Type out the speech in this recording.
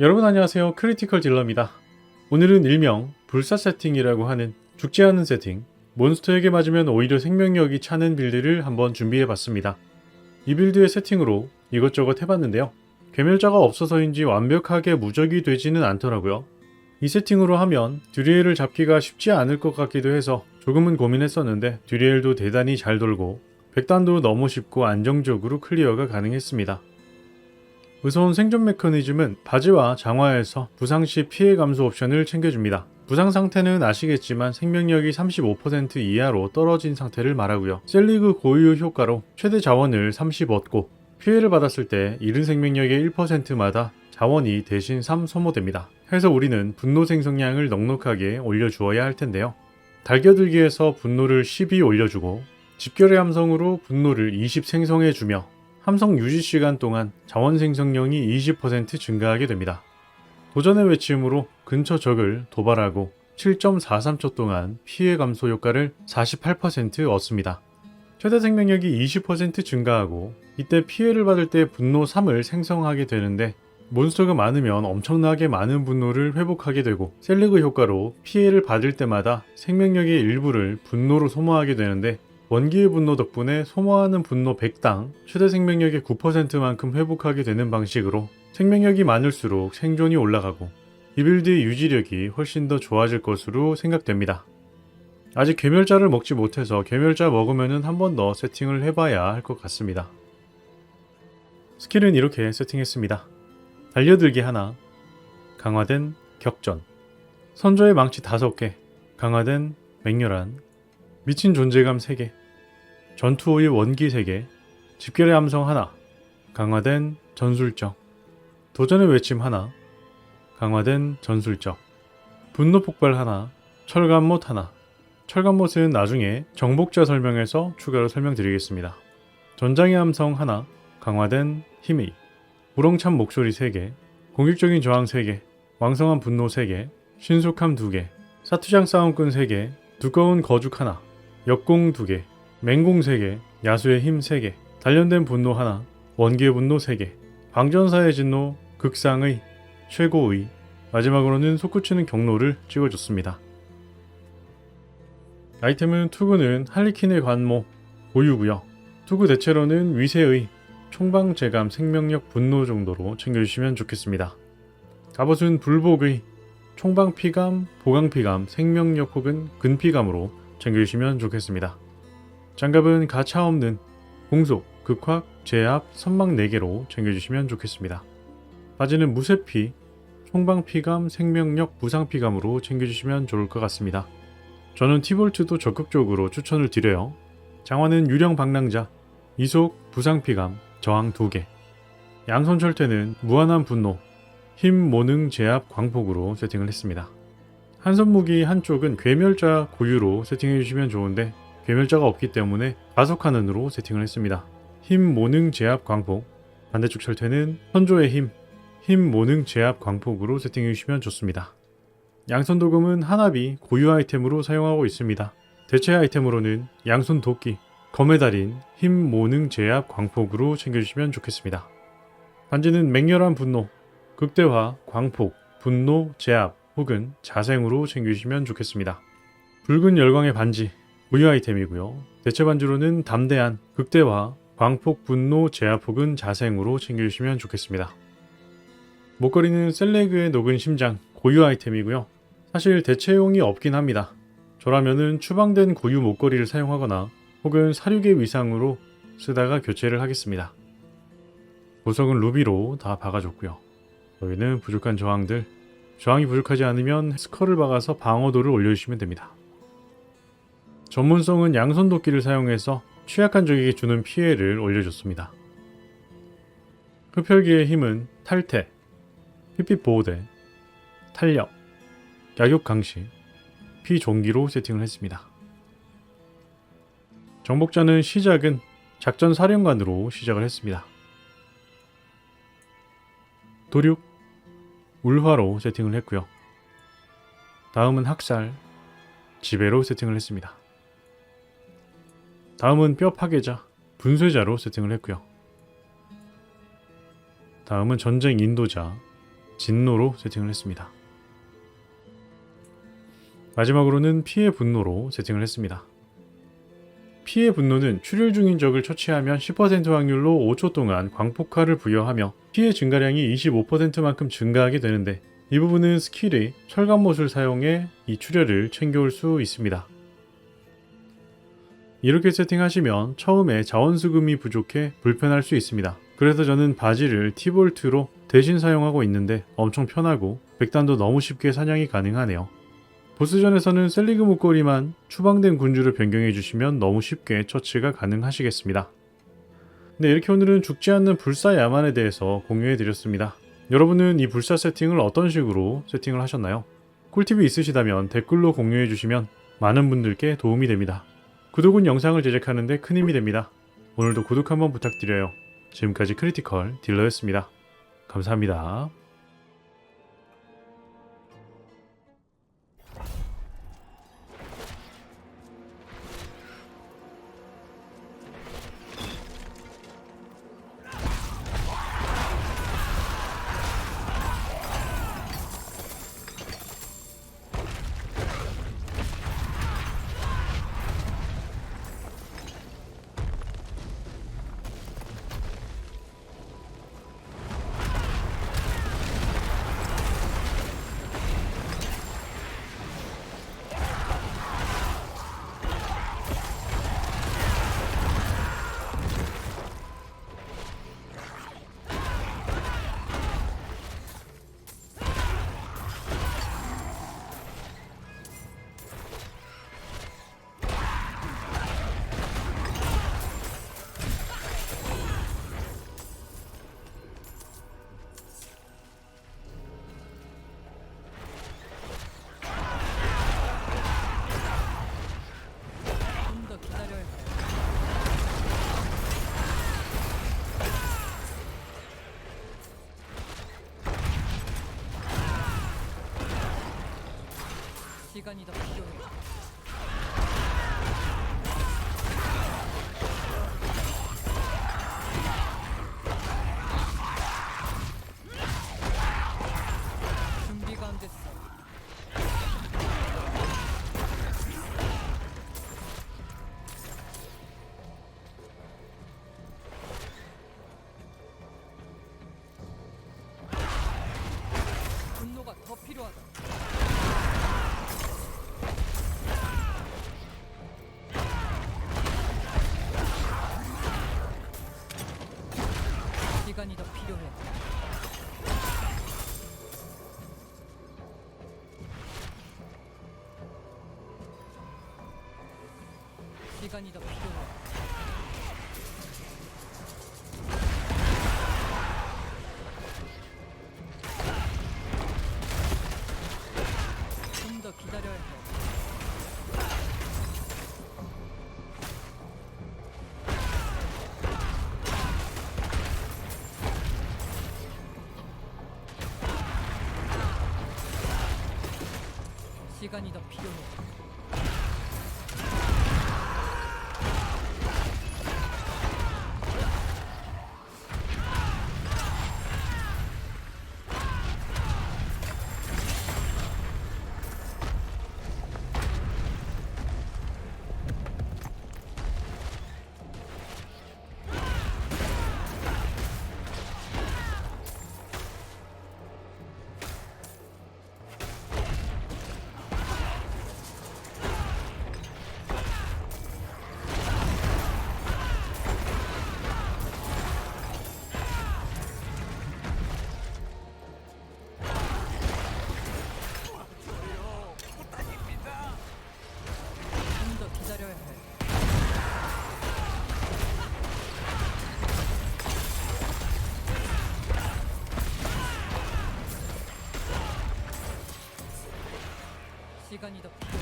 여러분 안녕하세요. 크리티컬 딜러입니다. 오늘은 일명 불사 세팅이라고 하는 죽지 않은 세팅, 몬스터에게 맞으면 오히려 생명력이 차는 빌드를 한번 준비해 봤습니다. 이 빌드의 세팅으로 이것저것 해봤는데요. 괴멸자가 없어서인지 완벽하게 무적이 되지는 않더라고요. 이 세팅으로 하면 듀리엘을 잡기가 쉽지 않을 것 같기도 해서 조금은 고민했었는데 듀리엘도 대단히 잘 돌고 백단도 너무 쉽고 안정적으로 클리어가 가능했습니다. 무서운 생존 메커니즘은 바지와 장화에서 부상 시 피해 감소 옵션을 챙겨줍니다. 부상 상태는 아시겠지만 생명력이 35% 이하로 떨어진 상태를 말하고요. 셀리그 고유 효과로 최대 자원을 30 얻고 피해를 받았을 때 잃은 생명력의 1%마다 자원이 대신 3 소모됩니다. 해서 우리는 분노 생성량을 넉넉하게 올려주어야 할 텐데요. 달겨들기에서 분노를 12 올려주고 집결의 함성으로 분노를 20 생성해주며 함성 유지 시간 동안 자원 생성량이 20% 증가하게 됩니다. 도전의 외침으로 근처 적을 도발하고 7.43초 동안 피해 감소 효과를 48% 얻습니다. 최대 생명력이 20% 증가하고 이때 피해를 받을 때 분노 3을 생성하게 되는데 몬스터가 많으면 엄청나게 많은 분노를 회복하게 되고 셀리그 효과로 피해를 받을 때마다 생명력의 일부를 분노로 소모하게 되는데 원기의 분노 덕분에 소모하는 분노 100당 최대 생명력의 9%만큼 회복하게 되는 방식으로 생명력이 많을수록 생존이 올라가고 이 빌드의 유지력이 훨씬 더 좋아질 것으로 생각됩니다. 아직 괴멸자를 먹지 못해서 괴멸자 먹으면은 한번 더 세팅을 해봐야 할 것 같습니다. 스킬은 이렇게 세팅했습니다. 달려들기 하나, 강화된 격전, 선조의 망치 5개, 강화된 맹렬한, 미친 존재감 3개, 전투호의 원기 3개, 집결의 함성 하나, 강화된 전술적, 도전의 외침 하나, 강화된 전술적, 분노 폭발 하나, 철갑못 하나, 철갑못은 나중에 정복자 설명에서 추가로 설명드리겠습니다. 전장의 함성 하나, 강화된 힘의, 우렁찬 목소리 3개, 공격적인 저항 3개, 왕성한 분노 3개, 신속함 2개, 사투장 싸움꾼 3개, 두꺼운 거죽 하나, 역공 2개, 맹공 3개, 야수의 힘 3개, 단련된 분노 하나, 원기의 분노 3개, 광전사의 진노, 극상의, 최고의, 마지막으로는 솟구치는 경로를 찍어줬습니다. 아이템은 투구는 할리퀸의 관모, 고유고요. 투구 대체로는 위세의, 총방 제감 생명력 분노 정도로 챙겨주시면 좋겠습니다. 갑옷은 불복의, 총방 피감, 보강 피감, 생명력 혹은 근피감으로 챙겨주시면 좋겠습니다. 장갑은 가차 없는 공속, 극확, 제압, 선망 4개로 챙겨주시면 좋겠습니다. 바지는 무쇠피, 총방피감, 생명력, 부상피감으로 챙겨주시면 좋을 것 같습니다. 저는 티볼트도 적극적으로 추천을 드려요. 장화는 유령 방랑자, 이속, 부상피감, 저항 2개. 양손 철퇴는 무한한 분노, 힘, 모능, 제압, 광폭으로 세팅을 했습니다. 한손 무기 한쪽은 괴멸자 고유로 세팅해 주시면 좋은데 괴멸자가 없기 때문에 가속하는으로 세팅을 했습니다. 힘, 모능, 제압, 광폭. 반대쪽 철퇴는 선조의 힘, 힘, 모능, 제압, 광폭으로 세팅해 주시면 좋습니다. 양손 도금은 하나비 고유 아이템으로 사용하고 있습니다. 대체 아이템으로는 양손 도끼, 검의 달인, 힘, 모능, 제압, 광폭으로 챙겨주시면 좋겠습니다. 반지는 맹렬한 분노, 극대화, 광폭, 분노, 제압 혹은 자생으로 챙겨주시면 좋겠습니다. 붉은 열광의 반지, 고유 아이템이고요. 대체 반지로는 담대한, 극대화, 광폭, 분노, 제압 혹은 자생으로 챙겨주시면 좋겠습니다. 목걸이는 셀레그의 녹은 심장, 고유 아이템이고요. 사실 대체용이 없긴 합니다. 저라면은 추방된 고유 목걸이를 사용하거나 혹은 사륙의 위상으로 쓰다가 교체를 하겠습니다. 보석은 루비로 다 박아줬고요. 여기는 부족한 저항들, 저항이 부족하지 않으면 스컬을 박아서 방어도를 올려주시면 됩니다. 전문성은 양손 도끼를 사용해서 취약한 적에게 주는 피해를 올려줬습니다. 흡혈기의 힘은 탈퇴, 핏빛 보호대, 탄력, 약욕 강시, 피종기로 세팅을 했습니다. 정복자는 시작은 작전 사령관으로 시작을 했습니다. 도륙, 울화로 세팅을 했고요. 다음은 학살, 지배로 세팅을 했습니다. 다음은 뼈 파괴자, 분쇄자로 세팅을 했고요. 다음은 전쟁 인도자, 진노로 세팅을 했습니다. 마지막으로는 피해 분노로 세팅을 했습니다. 피해 분노는 출혈 중인 적을 처치하면 10% 확률로 5초 동안 광폭화를 부여하며 피해 증가량이 25%만큼 증가하게 되는데 이 부분은 스킬의 철갑못을 사용해 이 출혈을 챙겨올 수 있습니다. 이렇게 세팅하시면 처음에 자원 수금이 부족해 불편할 수 있습니다. 그래서 저는 바지를 티볼트로 대신 사용하고 있는데 엄청 편하고 백단도 너무 쉽게 사냥이 가능하네요. 보스전에서는 셀리그 목걸이만 추방된 군주를 변경해 주시면 너무 쉽게 처치가 가능하시겠습니다. 네, 이렇게 오늘은 죽지 않는 불사 야만에 대해서 공유해 드렸습니다. 여러분은 이 불사 세팅을 어떤 식으로 세팅을 하셨나요? 꿀팁이 있으시다면 댓글로 공유해 주시면 많은 분들께 도움이 됩니다. 구독은 영상을 제작하는데 큰 힘이 됩니다. 오늘도 구독 한번 부탁드려요. 지금까지 크리티컬 딜러였습니다. 감사합니다. 시간이 더 필요해. 준 시간이 더 필요해. 좀 더 기다려야 해. 시간이 더 필요해. 좀더 기다려야 해. 시간이 더 필요해.